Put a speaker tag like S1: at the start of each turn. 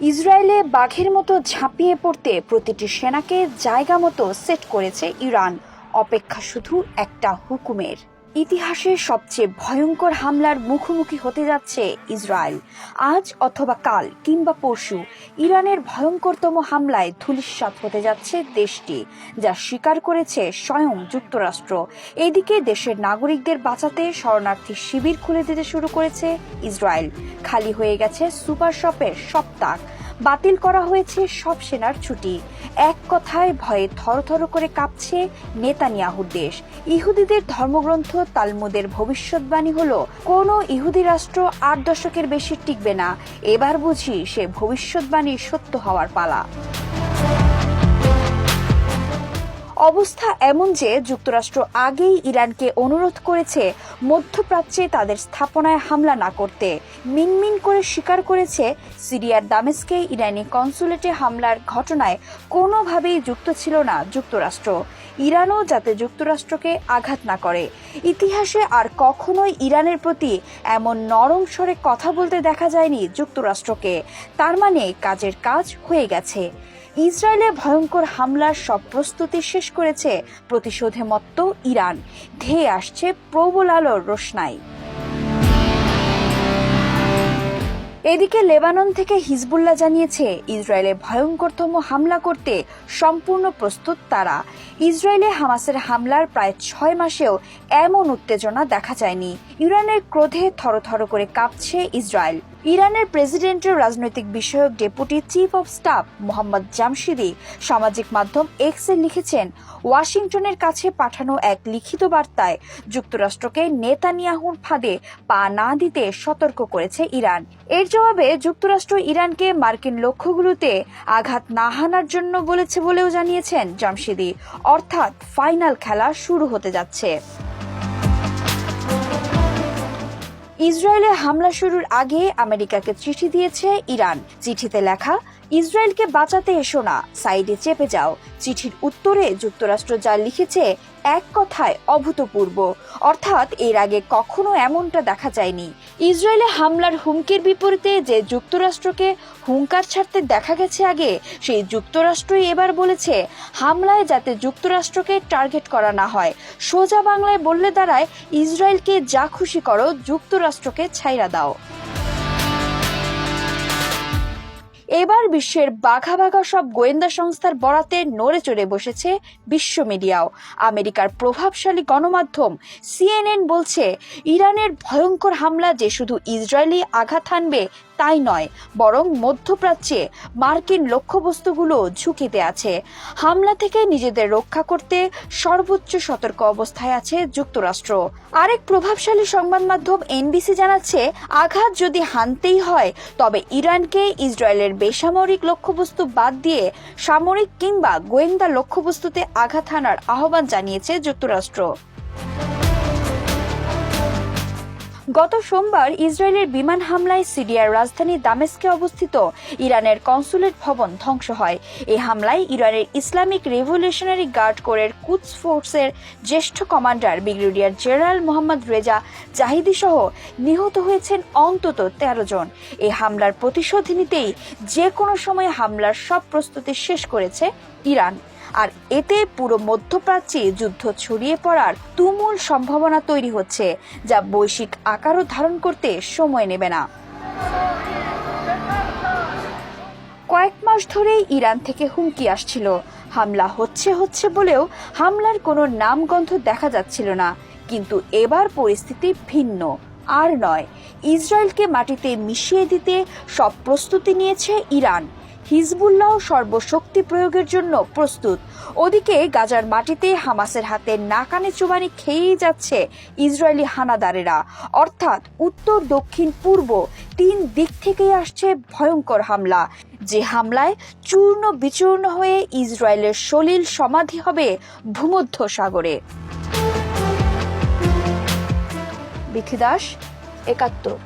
S1: ইসরায়েলে বাঘের মতো ঝাঁপিয়ে পড়তে প্রতিটি সেনাকে জায়গা মতো সেট করেছে ইরান। অপেক্ষা শুধু একটা হুকুমের। ইতিহাসের সবচেয়ে ভয়ঙ্কর হামলার মুখোমুখি হতে যাচ্ছে ইসরায়েল। আজ অথবা কাল কিংবা পরশু ইরানের ভয়ঙ্করতম হামলায় ধূলিসাৎ হতে যাচ্ছে দেশটি, যা স্বীকার করেছে স্বয়ং যুক্তরাষ্ট্র। এদিকে দেশের নাগরিকদের বাঁচাতে শরণার্থী শিবির খুলে দিতে শুরু করেছে ইসরায়েল। খালি হয়ে গেছে সুপার শপের সপ্তাহ। বাতিল করা হয়েছে সব সেনার ছুটি। এক কথায় ভয়ে থরথর করে কাঁপছে নেতানিয়াহুর দেশ। ইহুদিদের ধর্মগ্রন্থ তালমুদের ভবিষ্যৎবাণী হল, কোন ইহুদি রাষ্ট্র আট দশকের বেশি টিকবে না। এবার বুঝি সে ভবিষ্যৎবাণী সত্য হওয়ার পালা। অবস্থা এমন যে যুক্তরাষ্ট্র আগেই ইরানকে অনুরোধ করেছে মধ্যপ্রাচ্যে তাদের স্থাপনায় হামলা না করতে। মিনমিন করে স্বীকার করেছে সিরিয়ার দামেস্কে ইরানি কনসুলেটে হামলার ঘটনায় কোনোভাবেই যুক্ত ছিল না যুক্তরাষ্ট্র। ইরানও যাতে যুক্তরাষ্ট্রকে আঘাত না করে। ইতিহাসে আর কখনোই ইরানের প্রতি এমন নরম স্বরে কথা বলতে দেখা যায়নি যুক্তরাষ্ট্রকে। তার মানে কাজের কাজ হয়ে গেছে। ইসরায়েলে ভয়ঙ্কর হামলার সব প্রস্তুতি শেষ করেছে প্রতিশোধে মত্ত ইরান। ধেয়ে আসছে প্রবল আলোর রোশনাই। এদিকে লেবানন থেকে হিজবুল্লাহ জানিয়েছে, ইসরায়েলে ভয়ঙ্করতম হামলা করতে সম্পূর্ণ প্রস্তুত তারা। ইসরায়েলে হামাসের হামলার প্রায় ছয় মাসেও এমন উত্তেজনা দেখা যায়নি। ইরানের ক্রোধে থরথর করে কাঁপছে ইসরায়েল। ইরানের প্রেসিডেন্টের রাজনৈতিক বিষয়ক deputy chief of staff Mohammad Jamshidi সামাজিক মাধ্যম এক্সে লিখেছেন, ওয়াশিংটনের কাছে পাঠানো এক লিখিত বার্তায় যুক্তরাষ্ট্রকে নেতানিয়াহুর ফাঁদে পা না দিতে সতর্ক করেছে ইরান। এর জবাবে যুক্তরাষ্ট্র ইরানকে মার্কিন লক্ষ্যগুলোতে আঘাত না হানার জন্য বলেছে বলেও জানিয়েছেন জামশিদি। অর্থাৎ ফাইনাল খেলা শুরু হতে যাচ্ছে। ইসরায়েলে হামলা শুরুর আগে আমেরিকাকে চিঠি দিয়েছে ইরান। চিঠিতে লেখা ইসরায়েলকে বাঁচাতে এসো না। সাইডে চেপে যাও। চিঠির উত্তরে যুক্তরাষ্ট্র যা লিখেছে এক কথায় অভূতপূর্ব। অর্থাৎ এর আগে কখনো এমনটা দেখা যায়নি। ইসরায়েলে হামলার হুমকির বিপরীতে যে যুক্তরাষ্ট্রকে হুঙ্কার ছাড়তে দেখা গেছে আগে, সেই যুক্তরাষ্ট্রই এবার বলেছে, হামলায় যাতে যুক্তরাষ্ট্রকে টার্গেট করা না হয়, সোজা বাংলায় বললে দাঁড়ায়, ইসরায়েলকে যা খুশি করো, যুক্তরাষ্ট্রকে ছাইরা দাও। এবার বিশ্বের বাঘা বাঘা সব গোয়েন্দা সংস্থার বরাতে নড়ে চড়ে বসেছে বিশ্ব মিডিয়াও। আমেরিকার প্রভাবশালী গণমাধ্যম সিএনএন বলছে, ইরানের ভয়ঙ্কর হামলা যে শুধু ইসরায়েলি আঘাত হানবে তাই নয়, বরং মধ্যপ্রাচ্যে মার্কিন লক্ষ্যবস্তুগুলো ঝুঁকিতে আছে। হামলা থেকে নিজেদের রক্ষা করতে সর্বোচ্চ সতর্ক অবস্থায় আছে যুক্তরাষ্ট্র। আরেক প্রভাবশালী সংবাদ মাধ্যম এনবিসি জানাচ্ছে, আঘাত যদি হানতেই হয়, তবে ইরানকে ইসরায়েলের বেসামরিক লক্ষ্যবস্তু বাদ দিয়ে সামরিক কিংবা গোয়েন্দা লক্ষ্যবস্তুতে আঘাত হানার আহ্বান জানিয়েছে যুক্তরাষ্ট্র। গত সোমবার ইসরায়েলের বিমান হামলায় সিরিয়ার রাজধানী দামেস্কে অবস্থিত ইরানের কনসুলেট ভবন ধ্বংস হয়। এই হামলায় ইরানের ইসলামিক রেভলিউশনারি গার্ড কোরের কুচ ফোর্সের জ্যেষ্ঠ commander brigadier general Mohammad Reza Zahedi সহ নিহত হয়েছেন অন্তত তেরো জন। এই হামলার প্রতিশোধ নিতেই যে কোনো সময় হামলার সব প্রস্তুতি শেষ করেছে ইরান। আর এতে পুরো মধ্যপ্রাচ্যে যুদ্ধ ছড়িয়ে পড়ার তুমুল সম্ভাবনা তৈরি হচ্ছে, যা বৈশ্বিক আকারও ধারণ করতে সময় নেবে না। কয়েক মাস ধরেই ইরান থেকে হুমকি আসছিল। হামলা হচ্ছে হচ্ছে বলেও হামলার কোনো নামগন্ধ দেখা যাচ্ছিল না। কিন্তু এবার পরিস্থিতি ভিন্ন। আর নয়, ইসরায়েলকে মাটিতে মিশিয়ে দিতে সব প্রস্তুতি নিয়েছে ইরান। হিজবুল্লাহ সর্বশক্তি প্রয়োগের জন্য প্রস্তুত। ওদিকে গাজার মাটিতে হামাসের হাতে নাকানে চুবানি খেয়েই যাচ্ছে ইসরায়েলি হানাদারেরা। অর্থাৎ উত্তর, দক্ষিণ, পূর্ব তিন দিক থেকেই আসছে ভয়ঙ্কর হামলা। যে হামলায় চূর্ণ বিচূর্ণ হয়ে ইসরায়েলের সলিল সমাধি হবে ভূমধ্য সাগরে। বিথি দাস, একাত্তর।